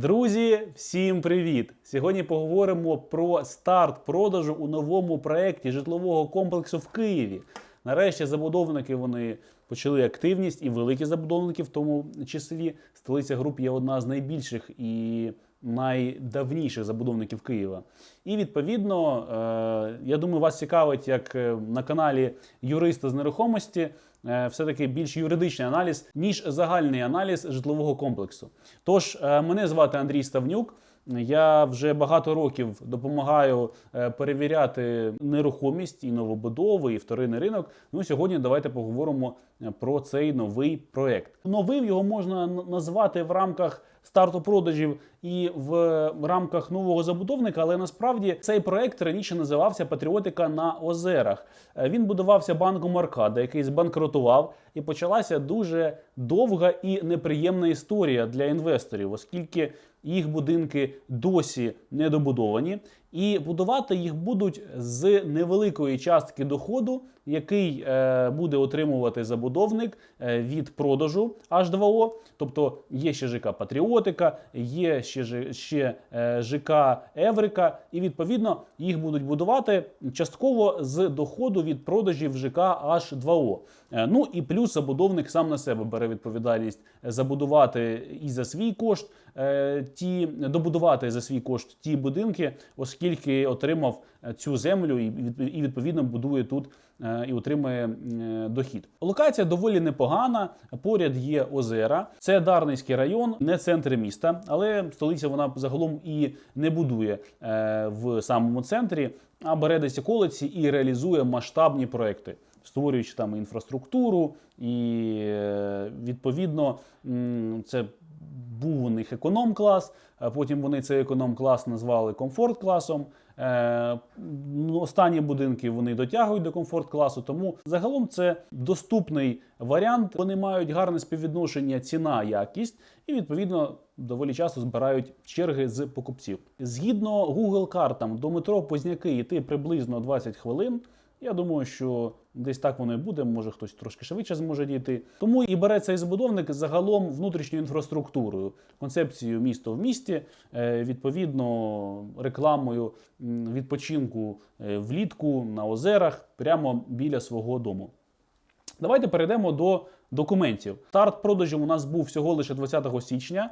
Друзі, всім привіт! Сьогодні поговоримо про старт продажу у новому проєкті житлового комплексу в Києві. Нарешті забудовники вони почали активність, і великі забудовники, в тому числі столиця груп є одна з найбільших і найдавніших забудовників Києва. І відповідно, е, я думаю, вас цікавить, як е, на каналі юриста з нерухомості. е, Все-таки більш юридичний аналіз, ніж загальний аналіз житлового комплексу. Тож, мене звати Андрій Ставнюк. Я вже багато років допомагаю перевіряти нерухомість і новобудови, і вторинний ринок. Ну сьогодні давайте поговоримо про цей новий проект. Новим його можна назвати в рамках старту продажів і в рамках нового забудовника, але насправді цей проект раніше називався Патріотика на озерах. Е, Він будувався банком Аркада, який збанкрутував, і почалася дуже довга і неприємна історія для інвесторів, оскільки їх будинки досі не добудовані, і будувати їх будуть з невеликої частки доходу, який е, буде отримувати забудовник е, від продажу H2O. Тобто є ще ЖК Патріотика, є ще, ще е, ЖК Еврика, і відповідно їх будуть будувати частково з доходу від продажів ЖК H2O. Е, Ну і плюс забудовник сам на себе бере відповідальність забудувати і за свій кошт е, ті добудувати за свій кошт ті будинки, оскільки отримав е, цю землю і від- і відповідно будує тут е, і отримує е, дохід. Локація доволі непогана. Поряд є озера. Це Дарницький район, не центр міста, але столиця вона загалом і не будує е, в самому центрі, а бере десь околиці і реалізує масштабні проекти створюючи там інфраструктуру, і е, відповідно це був у них економ-клас. Потім вони цей економ-клас назвали комфорт-класом. Е, ну, Останні будинки вони дотягують до комфорт-класу, тому загалом це доступний варіант. Вони мають гарне співвідношення ціна-якість, і відповідно доволі часто збирають черги з покупців. Згідно Google картам до метро Позняки йти приблизно 20 хвилин. Я думаю, що десь так воно і буде. Може хтось трошки швидше зможе дійти. Тому і бере цей забудовник загалом внутрішньою інфраструктурою, концепцією місто в місті, е, відповідно рекламою відпочинку е, влітку на озерах прямо біля свого дому. Давайте перейдемо до документів. Старт продажів у нас був всього лише 20 січня.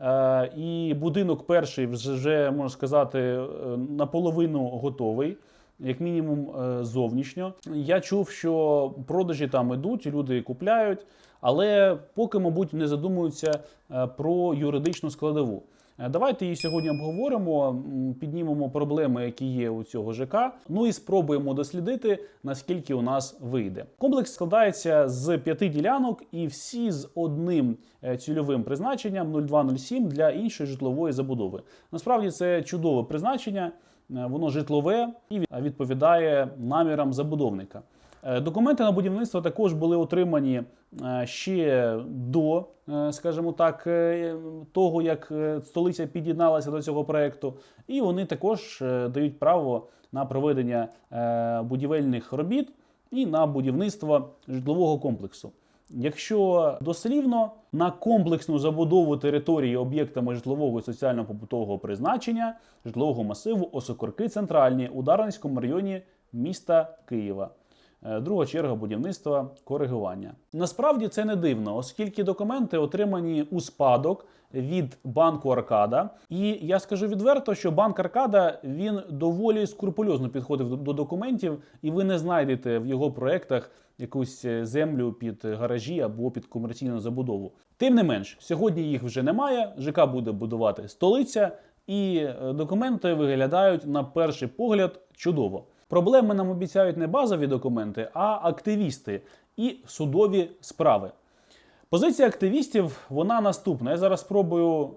Е, І будинок перший вже, можна сказати наполовину готовий. Як мінімум е, зовнішньо. Я чув, що продажі там ідуть, люди купляють, але поки, мабуть, не задумуються е, про юридичну складову. Е, Давайте її сьогодні обговоримо, піднімемо проблеми, які є у цього ЖК. Ну і спробуємо дослідити, наскільки у нас вийде. Комплекс складається з п'яти ділянок, і всі з одним е, цільовим призначенням 0207 для іншої житлової забудови. Насправді це чудове призначення. Е, Воно житлове і відповідає намірам забудовника. Е, Документи на будівництво також були отримані е, ще до, е, скажімо так, того, як столиця під'єдналася до цього проекту, і вони також дають право на проведення будівельних робіт і на будівництво житлового комплексу. Якщо дослівно на комплексну забудову території об'єктами житлового і соціально-побутового призначення житлового масиву Осокорки Центральні у Дарницькому районі міста Києва. Е, Друга черга будівництва коригування. Насправді це не дивно, оскільки документи отримані у спадок від банку Аркада. І я скажу відверто, що банк Аркада він доволі скрупульозно підходив до- до документів, і ви не знайдете в його проектах якусь е, землю під гаражі або під комерційну забудову. Тим не менш, сьогодні їх вже немає. ЖК буде будувати столиця, і е, документи виглядають на перший погляд чудово. Проблеми нам обіцяють не базові документи, а активісти і судові справи. Позиція активістів вона наступна. Я зараз спробую е,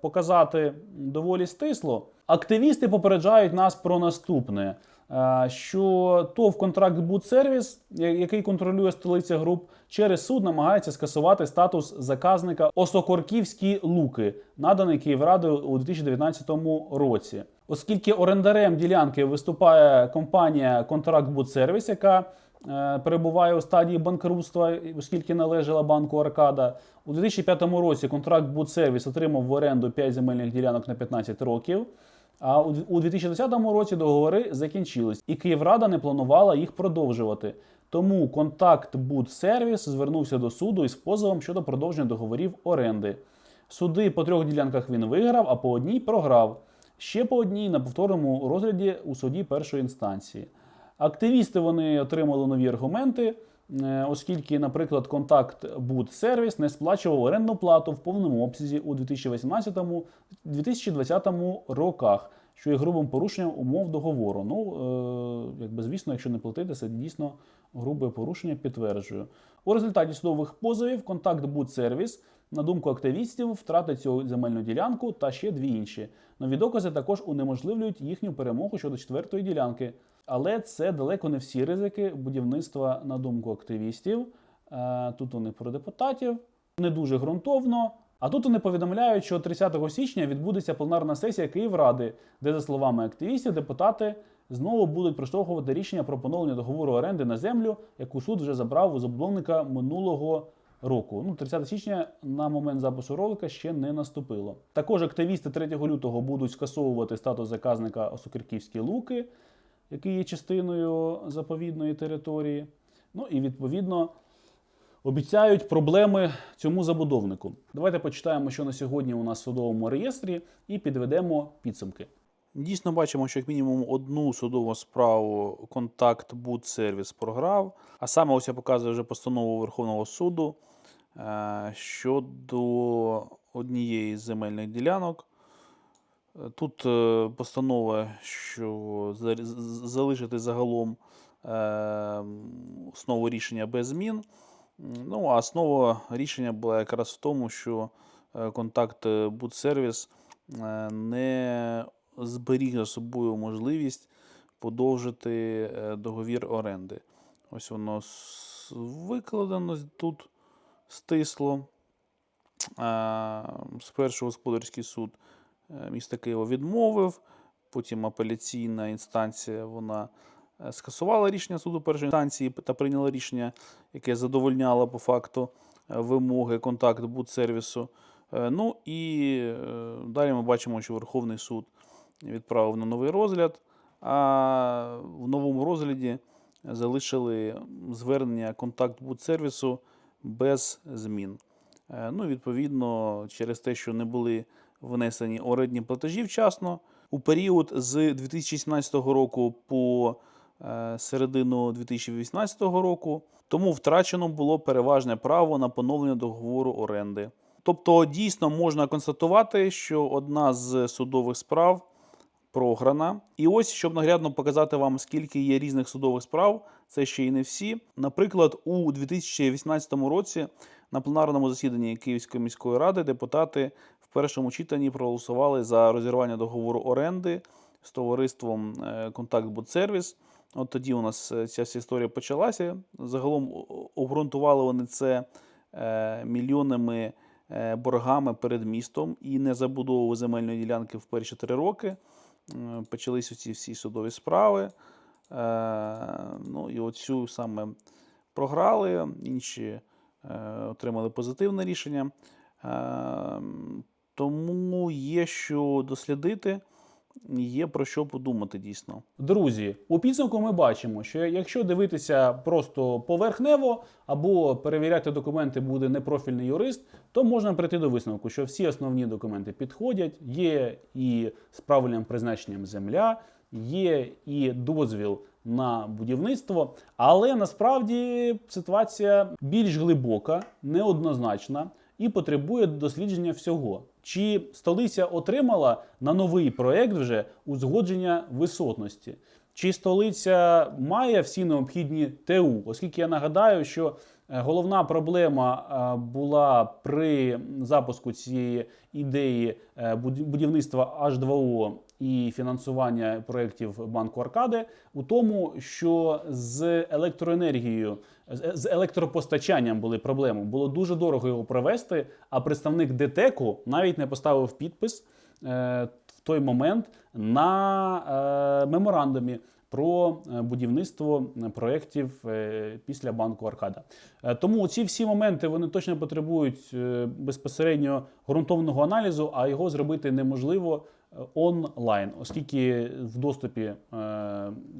показати доволі стисло. Активісти попереджають нас про наступне: е, що ТОВ контракт Будсервіс, який контролює столиця груп, через суд намагається скасувати статус заказника Осокорківські луки, наданий Київрадою у 2019 році. Оскільки орендарем ділянки виступає компанія Контракт Будсервіс, яка е, перебуває у стадії банкрутства, оскільки належала банку Аркада. У 2005 році контракт Будсервіс отримав в оренду 5 земельних ділянок на 15 років. А у у 2010 році договори закінчились, і Київрада не планувала їх продовжувати. Тому контакт Будсервіс звернувся до суду із позовом щодо продовження договорів оренди. Суди по трьох ділянках він виграв, а по одній програв. Ще по одній на повторному розгляді у суді першої інстанції. Активісти вони отримали нові аргументи, е, оскільки, наприклад, контакт Будсервіс не сплачував орендну плату в повному обсязі у 2018-2020 роках, що є грубим порушенням умов договору. Ну, е, якби звісно, якщо не платити, це дійсно грубе порушення, підтверджую. У результаті судових позовів контакт Будсервіс, на думку активістів, втратить цю земельну ділянку та ще дві інші. Нові докази також унеможливлюють їхню перемогу щодо четвертої ділянки. Але це далеко не всі ризики будівництва, на думку активістів. Е, Тут вони про депутатів не дуже ґрунтовно. А тут вони повідомляють, що 30 січня відбудеться пленарна сесія Київради, де, за словами активістів, депутати знову будуть проштовхувати рішення про поновлення договору оренди на землю, яку суд вже забрав у забудовника минулого року. Ну, 30 січня на момент запису ролика ще не наступило. Також активісти 3 лютого будуть скасовувати статус заказника Осокірківські Луки, який є частиною заповідної території. Ну і відповідно обіцяють проблеми цьому забудовнику. Давайте почитаємо, що на сьогодні у нас в судовому реєстрі, і підведемо підсумки. Дійсно бачимо, що як мінімум одну судову справу контакт Будсервіс програв. А саме ось я показую вже постанову Верховного суду щодо однієї з земельних ділянок. Е, Тут е, постанова, що залишити загалом е, основу рішення без змін. Ну, а основа рішення була якраз в тому, що е, контакт е, Будсервіс е, не зберіг за собою можливість подовжити е, договір оренди. Ось воно викладено тут стисло. Спершу господарський суд е, міста Києва відмовив, потім апеляційна інстанція вона е, скасувала рішення суду першої інстанції та прийняла рішення, яке задовольняло по факту е, вимоги контакт Будсервісу. Ну і далі ми бачимо, що Верховний суд відправив на новий розгляд, а в новому розгляді залишили звернення контакт Будсервісу без змін. Е, Ну, відповідно, через те, що не були внесені орендні платежі вчасно, у період з 2017 року по е, середину 2018 року, тому втрачено було переважне право на поновлення договору оренди. Тобто, дійсно можна констатувати, що одна з судових справ програна. І ось, щоб наглядно показати вам, скільки є різних судових справ, це ще й не всі. Наприклад, у 2018 році на пленарному засіданні Київської міської ради депутати в першому читанні проголосували за розірвання договору оренди з товариством е, Контакт Будсервіс. От тоді у нас е, ця вся історія почалася. Загалом обґрунтували вони це е, мільйонними е, боргами перед містом і незабудову земельної ділянки в перші три роки. Почалися ці всі судові справи. Е, Ну і оцю саме програли, інші е, отримали позитивне рішення. Е, Тому є що дослідити, є про що подумати дійсно. Друзі, у підсумку ми бачимо, що якщо дивитися просто поверхнево або перевіряти документи буде непрофільний юрист, то можна прийти до висновку, що всі основні документи підходять, є і з правильним призначенням земля, є і дозвіл на будівництво, але насправді ситуація більш глибока, неоднозначна і потребує дослідження всього. Чи столиця отримала на новий проект вже узгодження висотності? Чи столиця має всі необхідні ТУ? Оскільки я нагадаю, що е, головна проблема е, була при запуску цієї ідеї е, буд- будівництва H2O і фінансування проєктів банку Аркади у тому, що з електроенергією, з- електропостачанням були проблеми. Було дуже дорого його провести, а представник ДТЕКу навіть не поставив підпис е, в той момент на е, меморандумі про е, будівництво проєктів після банку Аркада. Тому ці всі моменти вони точно потребують безпосередньо ґрунтовного аналізу, а його зробити неможливо онлайн, оскільки в доступі е,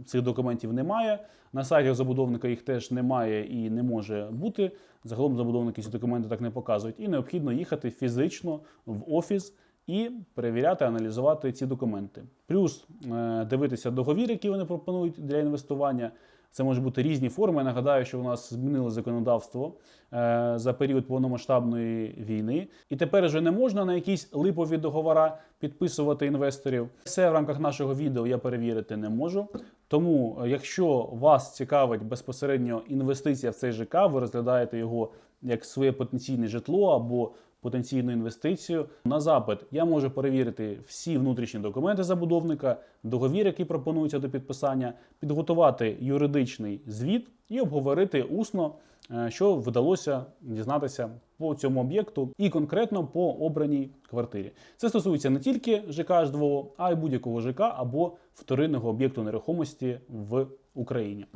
цих документів немає. На сайті забудовника їх теж немає і не може бути. Загалом забудовники ці документи так не показують. І необхідно їхати фізично в офіс і перевіряти, аналізувати ці документи. Плюс е, дивитися договір, який вони пропонують для інвестування. Це можуть бути різні форми. Я нагадаю, що у нас змінили законодавство е, за період повномасштабної війни, і тепер вже не можна на якісь липові договора підписувати інвесторів. Все в рамках нашого відео я перевірити не можу. Тому, е, якщо вас цікавить безпосередньо інвестиція в цей ЖК, ви розглядаєте його як своє потенційне житло або потенційну інвестицію. На запит я можу перевірити всі внутрішні документи забудовника, договір, який пропонується до підписання, підготувати юридичний звіт і обговорити усно, е, що вдалося дізнатися по цьому об'єкту і конкретно по обраній квартирі. Це стосується не тільки ЖК H2O, а й будь-якого ЖК або вторинного об'єкту нерухомості в Україні.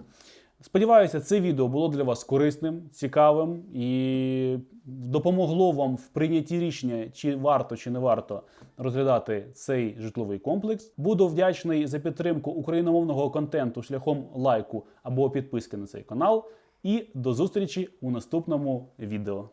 Сподіваюся, це відео було для вас корисним, цікавим і допомогло вам в прийнятті рішення, чи варто чи не варто розглядати цей житловий комплекс. Буду вдячний за підтримку україномовного контенту шляхом лайку або підписки на цей канал. І до зустрічі у наступному відео.